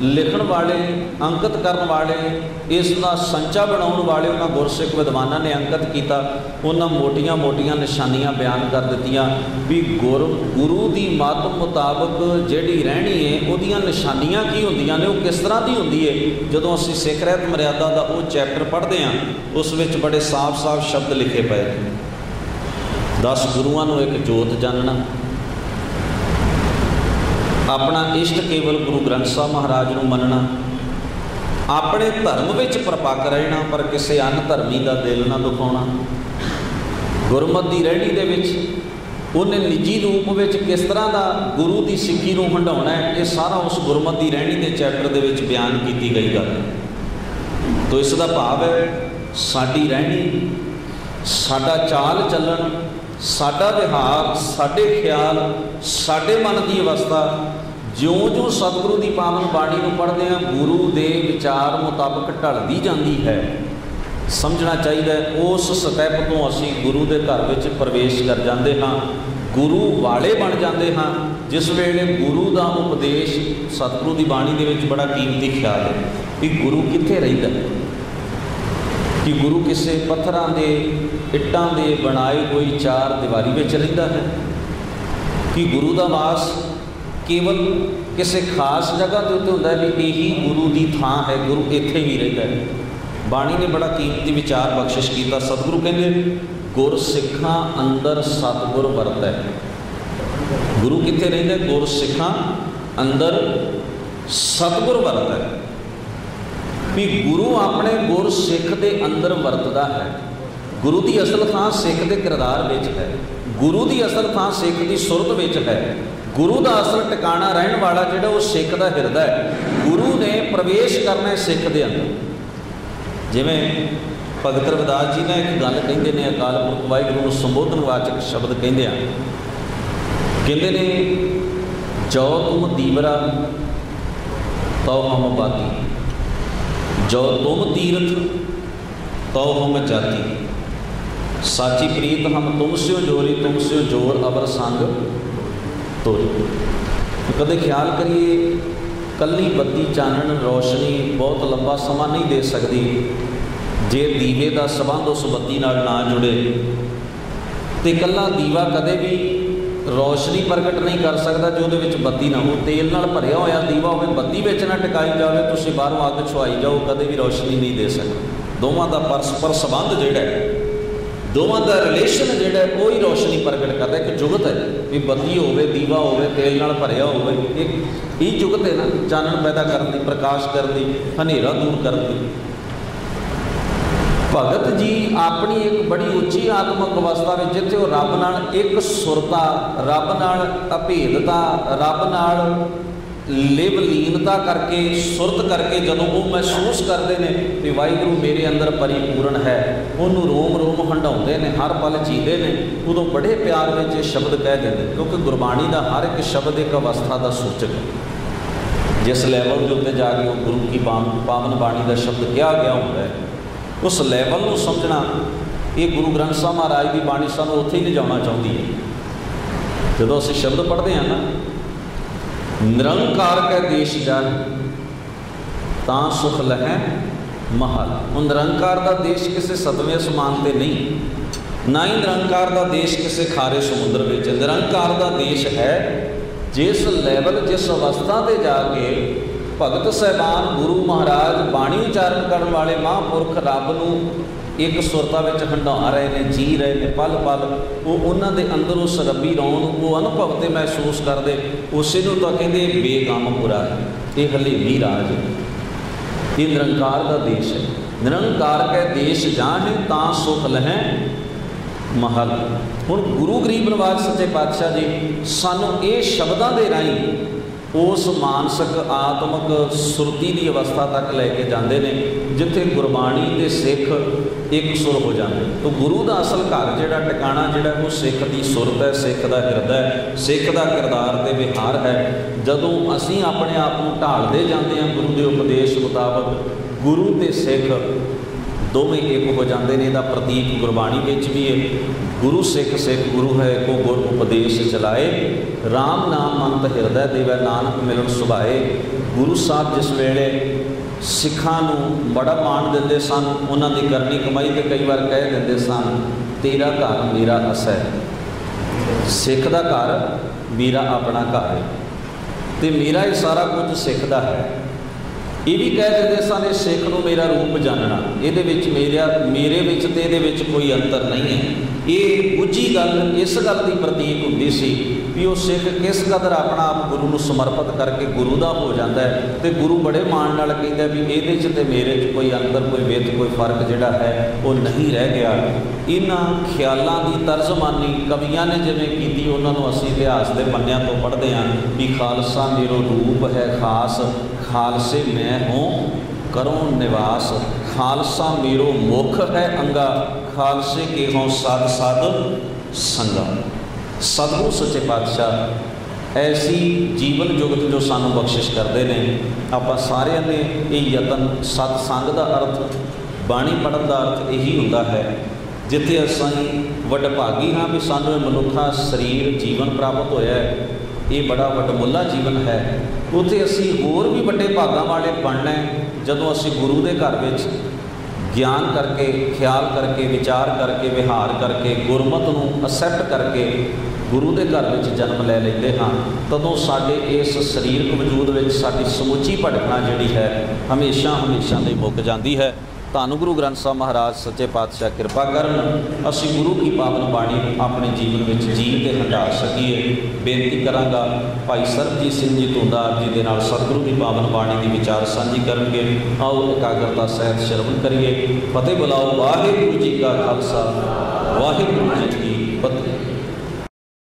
ਲਿਖਣ ਵਾਲੇ, ਅੰਕਿਤ ਕਰਨ ਵਾਲੇ, ਇਸ ਦਾ ਸੰਚਾ ਬਣਾਉਣ ਵਾਲੇ ਉਹਨਾਂ ਗੁਰਸਿੱਖ ਵਿਦਵਾਨਾਂ ਨੇ ਅੰਕਿਤ ਕੀਤਾ। ਉਹਨਾਂ ਮੋਟੀਆਂ-ਮੋਟੀਆਂ ਨਿਸ਼ਾਨੀਆਂ ਬਿਆਨ ਕਰ ਦਿੱਤੀਆਂ ਵੀ ਗੁਰ, ਗੁਰੂ ਦੀ ਮੱਤ ਮੁਤਾਬਕ ਜਿਹੜੀ ਰਹਿਣੀ ਹੈ ਉਹਦੀਆਂ ਨਿਸ਼ਾਨੀਆਂ ਕੀ ਹੁੰਦੀਆਂ ਨੇ, ਉਹ ਕਿਸ ਤਰ੍ਹਾਂ ਦੀ ਹੁੰਦੀ ਹੈ ਜਦੋਂ ਅਸੀਂ ਸਿੱਖ ਰਹਿਤ ਮਰਿਆਦਾ ਦਾ ਉਹ ਚੈਪਟਰ ਪੜ੍ਹਦੇ ਹਾਂ, ਉਸ ਵਿੱਚ ਬੜੇ ਸਾਫ਼-ਸਾਫ਼ ਸ਼ਬਦ ਲਿਖੇ ਪਏ ਨੇ। 10 ਗੁਰੂਆਂ ਨੂੰ ਇੱਕ ਜੋਤ ਜਾਣਨਾ ਆਪਣਾ ਇਸ਼ਟ ਕੇਵਲ ਗੁਰੂ ਗ੍ਰੰਥ ਸਾਹਿਬ ਮਹਾਰਾਜ ਨੂੰ ਮੰਨਣਾ। ਆਪਣੇ ਧਰਮ ਵਿੱਚ ਪ੍ਰਪੱਕ ਰਹਿਣਾ, ਪਰ ਕਿਸੇ ਅਨ ਧਰਮੀ ਦਾ ਦਿਲ ਨਾ ਦੁਖਾਉਣਾ। ਗੁਰਮਤ ਦੀ ਰਹਿਣੀ ਦੇ ਵਿੱਚ, ਉਹਨੇ ਨਿੱਜੀ ਰੂਪ ਵਿੱਚ ਕਿਸ ਤਰ੍ਹਾਂ ਦਾ ਗੁਰੂ ਦੀ ਸਿੱਖੀ ਨੂੰ ਹੰਡਾਉਣਾ ਹੈ, ਇਹ ਸਾਰਾ ਉਸ ਗੁਰਮਤ ਦੀ ਰਹਿਣੀ ਦੇ ਚੈਪਟਰ ਦੇ ਵਿੱਚ ਬਿਆਨ ਕੀਤੀ ਗਈ ਗੱਲ ਹੈ। ਇਸ ਦਾ ਭਾਵ ਹੈ, ਸਾਡੀ ਰਹਿਣੀ, ਸਾਡਾ ਚਾਲ ਚੱਲਣ, ਸਾਡਾ ਵਿਹਾਰ, ਸਾਡੇ ਖਿਆਲ, ਸਾਡੇ ਮਨ ਦੀ ਅਵਸਥਾ ਜਿਉਂ-ਜਿਉਂ ਸਤਿਗੁਰੂ ਦੀ ਪਾਵਨ ਬਾਣੀ ਨੂੰ ਪੜ੍ਹਦੇ ਹਾਂ, ਗੁਰੂ ਦੇ ਵਿਚਾਰ ਮੁਤਾਬਕ ਢਲਦੀ ਜਾਂਦੀ ਹੈ। ਸਮਝਣਾ ਚਾਹੀਦਾ ਉਸ ਸਟੈਪ ਤੋਂ ਅਸੀਂ ਗੁਰੂ ਦੇ ਘਰ ਵਿੱਚ ਪ੍ਰਵੇਸ਼ ਕਰ ਜਾਂਦੇ ਹਾਂ, ਗੁਰੂ ਵਾਲੇ ਬਣ ਜਾਂਦੇ ਹਾਂ, ਜਿਸ ਵੇਲੇ ਗੁਰੂ ਦਾ ਉਪਦੇਸ਼ ਸਤਿਗੁਰੂ ਦੀ ਬਾਣੀ ਦੇ ਵਿੱਚ ਬੜਾ ਕੀਮਤੀ ਖਿਆਲ ਹੈ ਕਿ ਗੁਰੂ ਕਿੱਥੇ ਰਹਿੰਦਾ ਹੈ। ਕਿ ਗੁਰੂ ਕਿਸੇ ਪੱਥਰਾਂ ਦੇ, ਇੱਟਾਂ ਦੇ ਬਣਾਏ ਹੋਈ ਚਾਰ ਦੀਵਾਰੀ ਵਿੱਚ ਰਹਿੰਦਾ ਹੈ। ਕਿ ਗੁਰੂ ਦਾ ਵਾਸ ਕੇਵਲ ਕਿਸੇ ਖਾਸ ਜਗ੍ਹਾ ਦੇ ਉੱਤੇ ਹੁੰਦਾ ਵੀ ਇਹੀ ਗੁਰੂ ਦੀ ਥਾਂ ਹੈ, ਗੁਰੂ ਇੱਥੇ ਹੀ ਰਹਿੰਦਾ ਹੈ। ਬਾਣੀ ਨੇ ਬੜਾ ਕੀਮਤੀ ਵਿਚਾਰ ਬਖਸ਼ਿਸ਼ ਕੀਤਾ। ਸਤਿਗੁਰੂ ਕਹਿੰਦੇ, ਗੁਰ ਸਿੱਖਾਂ ਅੰਦਰ ਸਤਿਗੁਰ ਵਰਤੈ ਗੁਰੂ ਕਿੱਥੇ ਰਹਿੰਦਾ ਗੁਰ ਸਿੱਖਾਂ ਅੰਦਰ ਸਤਿਗੁਰ ਵਰਤੈ ਵੀ ਗੁਰੂ ਆਪਣੇ ਗੁਰ ਸਿੱਖ ਦੇ ਅੰਦਰ ਵਰਤਦਾ ਹੈ। ਗੁਰੂ ਦੀ ਅਸਲ ਥਾਂ ਸਿੱਖ ਦੇ ਕਿਰਦਾਰ ਵਿੱਚ ਹੈ। ਗੁਰੂ ਦੀ ਅਸਲ ਥਾਂ ਸਿੱਖ ਦੀ ਸੁਰਤ ਵਿੱਚ ਹੈ। ਗੁਰੂ ਦਾ ਅਸਲ ਟਿਕਾਣਾ ਰਹਿਣ ਵਾਲਾ ਜਿਹੜਾ ਉਹ ਸਿੱਖ ਦਾ ਹਿਰਦਾ ਹੈ, ਗੁਰੂ ਨੇ ਪ੍ਰਵੇਸ਼ ਕਰਨਾ ਸਿੱਖ ਦੇ ਅੰਦਰ। ਜਿਵੇਂ ਭਗਤ ਰਵਿਦਾਸ ਜੀ ਨੇ ਇੱਕ ਗੱਲ ਕਹਿੰਦੇ ਨੇ, ਅਕਾਲ ਪੁਰਖ ਵਾਹਿਗੁਰੂ ਨੂੰ ਸੰਬੋਧਨ ਵਾਚਕ ਸ਼ਬਦ ਕਹਿੰਦੇ ਆ। ਕਹਿੰਦੇ ਨੇ, ਜੋ ਤੁਮ ਦੀਵਰਾ, ਤਉ ਹਮ ਬਾਤੀ ਜੋ ਤੁਮ ਤੀਰਥ, ਤਉ ਹਮ ਜਾਤੀ। ਸਾਚੀ ਪ੍ਰੀਤ ਹਮ ਤੁਮ ਸਿਓ ਜੋਰੀ, ਤੁਮ ਸਿਓ ਜੋਰ ਅਵਰ ਸੰਗ। ਤੋਰੀ ਕਦੇ ਖਿਆਲ ਕਰੀਏ ਕੱਲੀ ਬੱਤੀ ਚਾਨਣ ਰੋਸ਼ਨੀ ਬਹੁਤ ਲੰਬਾ ਸਮਾਂ ਨਹੀਂ ਦੇ ਸਕਦੀ ਜੇ ਦੀਵੇ ਦਾ ਸਬੰਧ ਉਸ ਬੱਤੀ ਨਾਲ ਨਾ ਜੁੜੇ ਤੇ ਕੱਲਾ ਦੀਵਾ ਕਦੇ ਵੀ ਰੋਸ਼ਨੀ ਪ੍ਰਗਟ ਨਹੀਂ ਕਰ ਸਕਦਾ ਜੋ ਉਹਦੇ ਵਿੱਚ ਬੱਤੀ ਨਾ ਹੋ ਤੇਲ ਨਾਲ ਭਰਿਆ ਹੋਇਆ ਦੀਵਾ ਹੋਵੇ ਬੱਤੀ ਵਿੱਚ ਨਾ ਟਿਕਾਈ ਜਾਵੇ ਤੁਸੀਂ ਬਾਹਰੋਂ ਅੱਗ ਛੁਆਈ ਜਾਓ ਕਦੇ ਵੀ ਰੋਸ਼ਨੀ ਨਹੀਂ ਦੇ ਸਕਦਾ ਦੋਵਾਂ ਦਾ ਪਰਸਪਰ ਸਬੰਧ ਜਿਹੜਾ ਹੈ ਦੋਵਾਂ ਦਾ ਰਿਲੇਸ਼ਨ ਜਿਹੜਾ ਉਹ ਹੀ ਰੋਸ਼ਨੀ ਪ੍ਰਗਟ ਕਰਦਾ ਇੱਕ ਜੁਗਤ ਹੈ ਵੀ ਬੱਤੀ ਹੋਵੇ, ਦੀਵਾ ਹੋਵੇ, ਤੇਲ ਨਾਲ ਭਰਿਆ ਹੋਵੇ ਇੱਕ ਇਹ ਜੁਗਤ ਹੈ ਨਾ, ਚਾਨਣ ਪੈਦਾ ਕਰਨ ਦੀ, ਪ੍ਰਕਾਸ਼ ਕਰਨ ਦੀ, ਹਨੇਰਾ ਦੂਰ ਕਰਨ ਦੀ। ਭਗਤ ਜੀ ਆਪਣੀ ਇੱਕ ਬੜੀ ਉੱਚੀ ਆਤਮਿਕ ਅਵਸਥਾ ਵਿੱਚ ਜਿੱਥੇ ਉਹ ਰੱਬ ਨਾਲ ਇੱਕ ਸੁਰਤਾ, ਰੱਬ ਨਾਲ ਅਭੇਦਤਾ, ਰੱਬ ਨਾਲ ਲਿਵ ਲੀਨਤਾ ਕਰਕੇ, ਸੁਰਤ ਕਰਕੇ ਜਦੋਂ ਉਹ ਮਹਿਸੂਸ ਕਰਦੇ ਨੇ ਕਿ ਵਾਹਿਗੁਰੂ ਮੇਰੇ ਅੰਦਰ ਪਰਿਪੂਰਨ ਹੈ, ਉਹਨੂੰ ਰੋਮ ਰੋਮ ਹੰਡਾਉਂਦੇ ਨੇ, ਹਰ ਪਲ ਜੀਦੇ ਨੇ, ਉਦੋਂ ਬੜੇ ਪਿਆਰ ਵਿੱਚ ਇਹ ਸ਼ਬਦ ਕਹਿ ਦਿੰਦੇ ਕਿਉਂਕਿ ਗੁਰਬਾਣੀ ਦਾ ਹਰ ਇੱਕ ਸ਼ਬਦ ਇੱਕ ਅਵਸਥਾ ਦਾ ਸੂਚਕ ਹੈ। ਜਿਸ ਲੈਵਲ ਦੇ ਉੱਤੇ ਜਾ ਕੇ ਉਹ ਗੁਰੂ ਕੀ ਪਾਵਨ ਬਾਣੀ ਦਾ ਸ਼ਬਦ ਕਿਹਾ ਗਿਆ ਹੁੰਦਾ ਹੈ, ਉਸ ਲੈਵਲ ਨੂੰ ਸਮਝਣਾ, ਇਹ ਗੁਰੂ ਗ੍ਰੰਥ ਸਾਹਿਬ ਮਹਾਰਾਜ ਦੀ ਬਾਣੀ ਸਾਨੂੰ ਉੱਥੇ ਹੀ ਲਿਜਾਉਣਾ ਚਾਹੁੰਦੀ ਹੈ। ਜਦੋਂ ਅਸੀਂ ਸ਼ਬਦ ਪੜ੍ਹਦੇ ਹਾਂ ਨਾ ਨਿਰੰਕਾਰ ਕੈ ਦੇਸ਼ ਜਨ, ਤਾਂ ਸੁਖ ਲਹੈ ਮਹਲ। ਉਹ ਨਿਰੰਕਾਰ ਦਾ ਦੇਸ਼ ਕਿਸੇ ਸਤਵੇਂ ਅਸਮਾਨ ਤੇ ਨਹੀਂ, ਨਾ ਹੀ ਨਿਰੰਕਾਰ ਦਾ ਦੇਸ਼ ਕਿਸੇ ਖਾਰੇ ਸਮੁੰਦਰ ਵਿੱਚ। ਨਿਰੰਕਾਰ ਦਾ ਦੇਸ਼ ਹੈ, ਜਿਸ ਲੈਵਲ ਜਿਸ ਅਵਸਥਾ ਤੇ ਜਾ ਕੇ ਭਗਤ ਸਹਿਬਾਨ ਗੁਰੂ ਮਹਾਰਾਜ ਬਾਣੀ ਉਚਾਰਨ ਕਰਨ ਵਾਲੇ ਮਹਾਂਪੁਰਖ ਰੱਬ ਨੂੰ ਇੱਕ ਸੁਰਤਾ ਵਿੱਚ ਹੰਡਾ ਰਹੇ ਨੇ, ਜੀ ਰਹੇ ਨੇ, ਪਲ ਪਲ। ਉਹ ਉਹਨਾਂ ਦੇ ਅੰਦਰੋਂ ਉਸ ਰੌਣ ਉਹ ਅਨੁਭਵ ਤੇ ਮਹਿਸੂਸ ਕਰਦੇ, ਉਸੇ ਨੂੰ ਤਾਂ ਕਹਿੰਦੇ ਬੇਗਮਪੁਰਾ ਹੈ। ਇਹ ਹਲੇਮੀ ਰਾਜ ਹੈ। ਇਹ ਨਿਰੰਕਾਰ ਦਾ ਦੇਸ਼ ਹੈ। ਨਿਰੰਕਾਰ ਕੇ ਦੇਸ਼ ਜਾਂ ਹੈ ਤਾਂ ਸੁਖ ਲਹੈ ਮਹਲ। ਹੁਣ ਗੁਰੂ ਗਰੀਬ ਨਵਾਜ ਸੱਚੇ ਪਾਤਸ਼ਾਹ ਜੀ, ਸਾਨੂੰ ਇਹ ਸ਼ਬਦਾਂ ਦੇ ਰਾਹੀਂ ਉਸ ਮਾਨਸਿਕ, ਆਤਮਿਕ, ਸੁਰਤੀ ਦੀ ਅਵਸਥਾ ਤੱਕ ਲੈ ਕੇ ਜਾਂਦੇ ਨੇ, ਜਿੱਥੇ ਗੁਰਬਾਣੀ ਤੇ ਸਿੱਖ ਇੱਕ ਸੁਰ ਹੋ ਜਾਂਦੇ ਤੋਂ ਗੁਰੂ ਦਾ ਅਸਲ ਘਰ ਜਿਹੜਾ, ਟਿਕਾਣਾ ਜਿਹੜਾ, ਉਹ ਸਿੱਖ ਦੀ ਸੁਰਤ ਹੈ, ਸਿੱਖ ਦਾ ਹਿਰਦਾ ਹੈ, ਸਿੱਖ ਦਾ ਕਿਰਦਾਰ ਤੇ ਵਿਹਾਰ ਹੈ। ਜਦੋਂ ਅਸੀਂ ਆਪਣੇ ਆਪ ਨੂੰ ਢਾਲਦੇ ਜਾਂਦੇ ਹਾਂ ਗੁਰੂ ਦੇ ਉਪਦੇਸ਼ ਮੁਤਾਬਕ, ਗੁਰੂ ਤੇ ਸਿੱਖ ਦੋਵੇਂ ਇੱਕ ਹੋ ਜਾਂਦੇ ਨੇ, ਇਹਦਾ ਪ੍ਰਤੀਕ ਗੁਰਬਾਣੀ ਵਿੱਚ ਵੀ ਹੈ ਗੁਰੂ ਸਿੱਖ ਸਿੱਖ ਗੁਰੂ ਹੈ ਕੋ ਗੁਰ ਉਪਦੇਸ਼ ਚਲਾਏ। RAM ਨਾਮ ਮੰਤ ਹਿਰਦੈ ਦੇਵੈ ਨਾਨਕ ਮਿਲਣ ਸੁਭਾਏ। ਗੁਰੂ ਸਾਹਿਬ ਜਿਸ ਵੇਲੇ ਸਿੱਖਾਂ ਨੂੰ ਬੜਾ ਮਾਣ ਦਿੰਦੇ ਸਨ, ਉਹਨਾਂ ਦੀ ਕਰਨੀ ਕਮਾਈ ਤੇ ਕਈ ਵਾਰ ਕਹਿ ਦਿੰਦੇ ਸਨ, ਤੇਰਾ ਘਰ ਮੇਰਾ ਅਸ ਸਿੱਖ ਦਾ ਘਰ ਮੇਰਾ ਆਪਣਾ ਘਰ ਹੈ। ਤੇ ਮੇਰਾ ਇਹ ਸਾਰਾ ਕੁਝ ਸਿੱਖ ਦਾ ਹੈ। ਇਹ ਵੀ ਕਹਿ ਦਿੰਦੇ ਸਨ, ਇਹ ਸਿੱਖ ਨੂੰ ਮੇਰਾ ਰੂਪ ਜਾਣਨਾ। ਇਹਦੇ ਵਿੱਚ ਮੇਰਾ, ਮੇਰੇ ਵਿੱਚ ਤੇ ਇਹਦੇ ਵਿੱਚ ਕੋਈ ਅੰਤਰ ਨਹੀਂ ਹੈ। ਇਹ ਗੁੱਜੀ ਗੱਲ, ਇਸ ਗੱਲ ਦੀ ਪ੍ਰਤੀਕ ਹੁੰਦੀ ਸੀ ਵੀ ਉਹ ਸਿੱਖ ਕਿਸ ਕਦਰ ਆਪਣਾ ਆਪ ਗੁਰੂ ਨੂੰ ਸਮਰਪਿਤ ਕਰਕੇ ਗੁਰੂ ਦਾ ਹੋ ਜਾਂਦਾ ਹੈ ਤੇ ਗੁਰੂ ਬੜੇ ਮਾਣ ਨਾਲ ਕਹਿੰਦਾ ਵੀ ਇਹਦੇ 'ਚ ਤੇ ਮੇਰੇ 'ਚ ਕੋਈ ਅੰਦਰ ਕੋਈ ਵੇਤ, ਕੋਈ ਫ਼ਰਕ ਜਿਹੜਾ ਹੈ, ਉਹ ਨਹੀਂ ਰਹਿ ਗਿਆ। ਇਹਨਾਂ ਖਿਆਲਾਂ ਦੀ ਤਰਜਮਾਨੀ ਕਵੀਆਂ ਨੇ ਜਿਵੇਂ ਕੀਤੀ, ਉਹਨਾਂ ਨੂੰ ਅਸੀਂ ਇਤਿਹਾਸ ਦੇ ਪੰਨਿਆਂ ਤੋਂ ਪੜ੍ਹਦੇ ਹਾਂ ਵੀ ਖਾਲਸਾ ਮੇਰੋ ਰੂਪ ਹੈ ਖਾਸ, ਖਾਲਸੇ ਮੈਂ ਹੂੰ, ਕਰੋ ਨਿਵਾਸ। ਖਾਲਸਾ ਮੇਰੋ ਮੁਖ ਹੈ ਅੰਗਾ, ਖਾਲਸੇ ਕੇ ਹੋਂ ਸਦ ਸਦ ਸੰਗਾ ਸਤਿਗੁਰ ਸੱਚੇ ਪਾਤਸ਼ਾਹ, ਐਸੀ ਜੀਵਨ ਜੁਗਤ ਜੋ ਸਾਨੂੰ ਬਖਸ਼ਿਸ਼ ਕਰਦੇ ਨੇ, ਆਪਾਂ ਸਾਰਿਆਂ ਨੇ ਇਹ ਯਤਨ ਸਤ ਸੰਗ ਦਾ ਅਰਥ, ਬਾਣੀ ਪੜਨ ਦਾ ਅਰਥ ਇਹੀ ਹੁੰਦਾ ਹੈ, ਜਿੱਥੇ ਅਸੀਂ ਵਡਭਾਗੀ ਹਾਂ ਵੀ ਸਾਨੂੰ ਇਹ ਮਨੁੱਖਾ ਸਰੀਰ ਜੀਵਨ ਪ੍ਰਾਪਤ ਹੋਇਆ ਹੈ, ਇਹ ਬੜਾ ਵਡਮੁੱਲਾ ਜੀਵਨ ਹੈ, ਉਥੇ ਅਸੀਂ ਹੋਰ ਵੀ ਵੱਡੇ ਭਾਗਾਂ ਵਾਲੇ ਬਣਨਾ ਜਦੋਂ ਅਸੀਂ ਗੁਰੂ ਦੇ ਘਰ ਵਿੱਚ ਗਿਆਨ ਕਰਕੇ, ਖਿਆਲ ਕਰਕੇ, ਵਿਚਾਰ ਕਰਕੇ, ਵਿਹਾਰ ਕਰਕੇ, ਗੁਰਮਤ ਨੂੰ ਅਸੈਪਟ ਕਰਕੇ ਗੁਰੂ ਦੇ ਘਰ ਵਿੱਚ ਜਨਮ ਲੈ ਲੈਂਦੇ ਹਾਂ, ਤਦੋਂ ਸਾਡੇ ਇਸ ਸਰੀਰਕ ਵਜੂਦ ਵਿੱਚ ਸਾਡੀ ਸਮੁੱਚੀ ਭਟਕਣਾ ਜਿਹੜੀ ਹੈ ਹਮੇਸ਼ਾ ਹਮੇਸ਼ਾ ਲਈ ਮੁੱਕ ਜਾਂਦੀ ਹੈ। ਧੰਨ ਗੁਰੂ ਗ੍ਰੰਥ ਸਾਹਿਬ ਮਹਾਰਾਜ, ਸੱਚੇ ਪਾਤਸ਼ਾਹ, ਕਿਰਪਾ ਕਰਨ ਅਸੀਂ ਗੁਰੂ ਕੀ ਪਾਵਨ ਬਾਣੀ ਆਪਣੇ ਜੀਵਨ ਵਿੱਚ ਜੀ ਤੇ ਹੰਡਾ ਸਕੀਏ। ਬੇਨਤੀ ਕਰਾਂਗਾ, ਭਾਈ ਸਰਬਜੀਤ ਸਿੰਘ ਜੀ ਧੁੰਦਾ ਜੀ ਦੇ ਨਾਲ ਸਤਿਗੁਰੂ ਦੀ ਪਾਵਨ ਬਾਣੀ ਦੀ ਵਿਚਾਰ ਸਾਂਝੀ ਕਰਨਗੇ। ਆਓ ਇਕਾਗਰਤਾ ਸਹਿਤ ਸ਼ਰਵਣ ਕਰੀਏ। ਫਤਿਹ ਬੁਲਾਓ, ਵਾਹਿਗੁਰੂ ਜੀ ਕਾ ਖਾਲਸਾ, ਵਾਹਿਗੁਰੂ ਜੀ